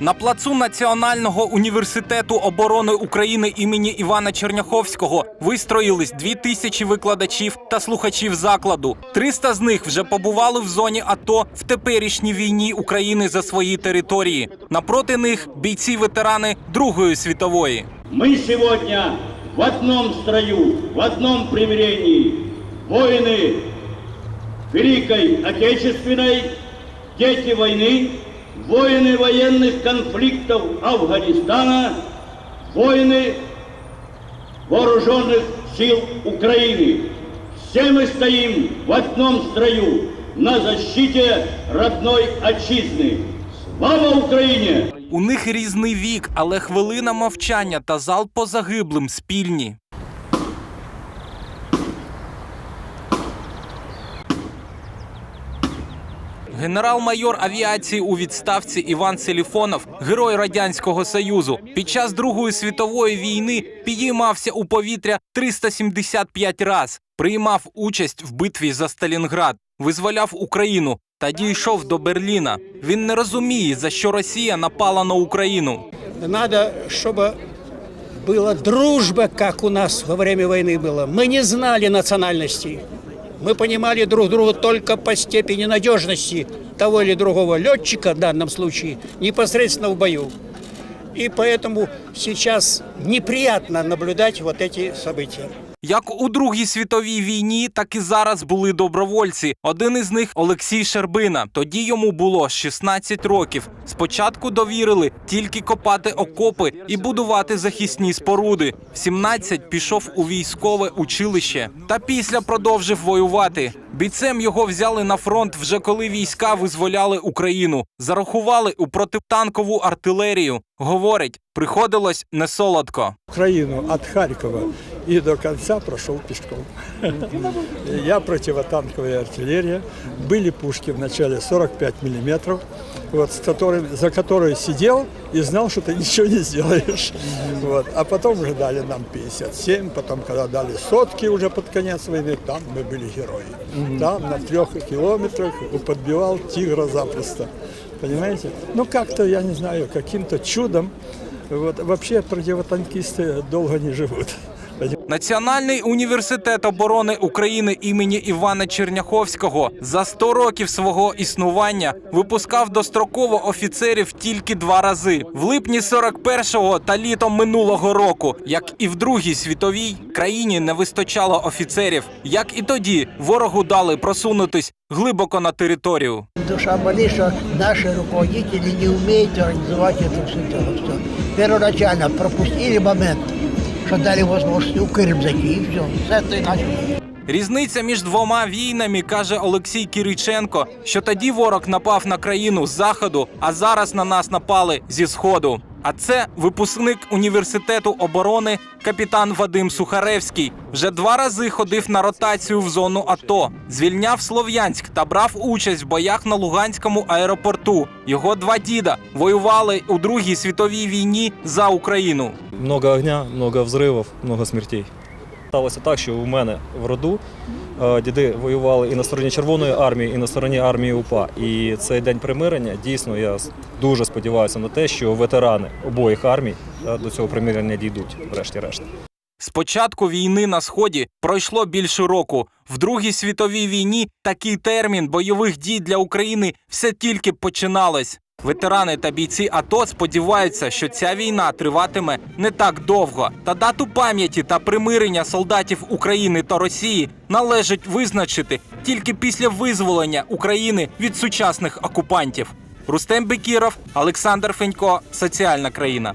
На плацу Національного університету оборони України імені Івана Черняховського вистроїлись дві тисячі викладачів та слухачів закладу. 300 з них вже побували в зоні АТО в теперішній війні України за свої території. Напроти них бійці-ветерани Другої світової. Мы сегодня в одном строю, в одном примирении. Воины Великой Отечественной, дети войны, воины военных конфликтов Афганистана, воины вооруженных сил Украины. Все мы стоим в одном строю на защите родной отчизны. Слава Украине! У них різний вік, але хвилина мовчання та залп по загиблим спільні. Генерал-майор авіації у відставці Іван Селіфонов, герой радянського союзу, під час Другої світової війни підіймався у повітря 375 раз, приймав участь в битві за Сталінград, визволяв Україну та дійшов до Берліна. Він не розуміє, за що Росія напала на Україну. Надо, чтобы была дружба, как у нас во время войны было. Мы не знали национальностей. Мы понимали друг друга только по степени надежности того или другого летчика, в данном случае, непосредственно в бою. И поэтому сейчас неприятно наблюдать вот эти события. Як у Другій світовій війні, так і зараз були добровольці. Один із них Олексій Щербина. Тоді йому було 16 років. Спочатку довірили тільки копати окопи і будувати захисні споруди. В 17 пішов у військове училище та після продовжив воювати. Бійцем його взяли на фронт вже коли війська визволяли Україну. Зарахували у протитанкову артилерію. Говорить, приходилось не солодко. Украину от Харькова и до конца прошел пешком. Я противотанковая артиллерия. Были пушки в начале 45 миллиметров, вот, с которыми, за которые сидел и знал, что ты ничего не сделаешь. Вот. А потом уже дали нам 57, потом, когда дали сотки уже под конец войны, там мы были герои. Там на трех километрах подбивал тигра запросто. Понимаете? Ну, как-то, я не знаю, каким-то чудом вот, вообще противотанкисты долго не живут. Національний університет оборони України імені Івана Черняховського за 100 років свого існування випускав достроково офіцерів тільки два рази в липні 41-го та літом минулого року. Як і в Другій світовій країні не вистачало офіцерів. Як і тоді ворогу дали просунутись глибоко на територію. Душа болит, что наши руководители не умеют организовать это все. Все. Первоначально пропустили момент, что дали возможность у Крым зайти, и все. С этого. Різниця між двома війнами каже Олексій Кириченко, що тоді ворог напав на країну з заходу, а зараз на нас напали зі сходу. А це випускник університету оборони капітан Вадим Сухаревський. Вже два рази ходив на ротацію в зону АТО, звільняв Слов'янськ та брав участь в боях на Луганському аеропорту. Його два діда воювали у Другій світовій війні за Україну. Много огня, много взривів, много смертей. Сталося так, що у мене в роду е, діди воювали і на стороні Червоної армії, і на стороні армії УПА. І цей день примирення дійсно я дуже сподіваюся на те, що ветерани обох армій е, до цього примирення дійдуть, врешті-решт. З початку війни на сході пройшло більше року. В Другій світовій війні такий термін бойових дій для України все тільки починалось. Ветерани та бійці АТО сподіваються, що ця війна триватиме не так довго. Та дату пам'яті та примирення солдатів України та Росії належить визначити тільки після визволення України від сучасних окупантів. Рустем Бекіров, Олександр Фенько, Соціальна країна.